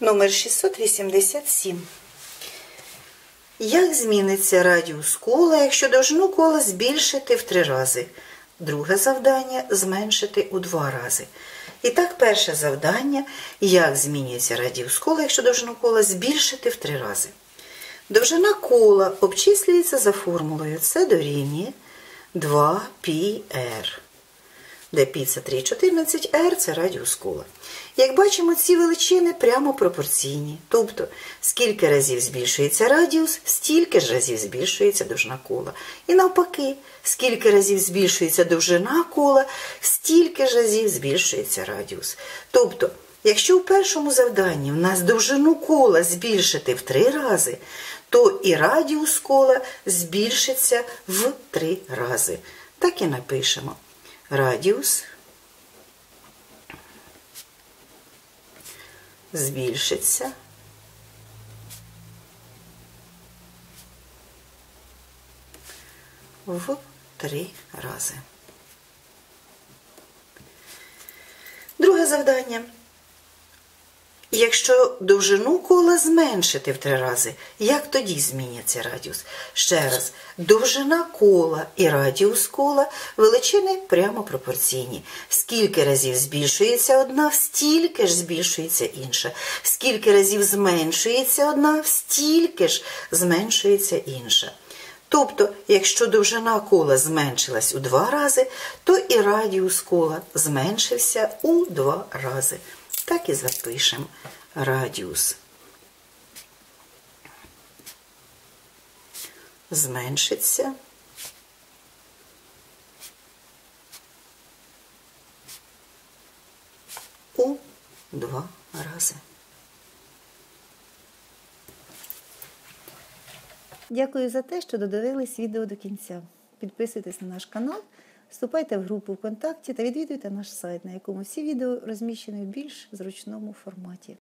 Номер 687. Як зміниться радіус кола, якщо довжину кола збільшити в три рази? Друге завдання зменшити у два рази. І так, перше завдання як змінюється радіус кола, якщо довжину кола збільшити в три рази. Довжина кола обчислюється за формулою С дорівнює 2πr де π це 3,14, r це радіус кола. Як бачимо, ці величини прямо пропорційні. Тобто, скільки разів збільшується радіус, стільки ж разів збільшується довжина кола. І навпаки, скільки разів збільшується довжина кола, стільки ж разів збільшується радіус. Тобто, якщо у першому завданні в нас довжину кола збільшити в три рази, то і радіус кола збільшиться в три рази. Так і напишемо радіус збільшиться в три рази. Друге завдання. Якщо довжину кола зменшити в три рази, як тоді зміняться радіус? Ще раз, довжина кола і радіус кола величини прямо пропорційні. Скільки разів збільшується одна, стільки ж збільшується інша. Скільки разів зменшується одна, стільки ж зменшується інша. Тобто, якщо довжина кола зменшилась у два рази, то і радіус кола зменшився у два рази. Так і запишемо радіус. Зменшиться. У два рази. Дякую за те, що додивились відео до кінця. Підписуйтесь на наш канал, вступайте в групу ВКонтакті та відвідуйте наш сайт, на якому всі відео розміщені в більш зручному форматі.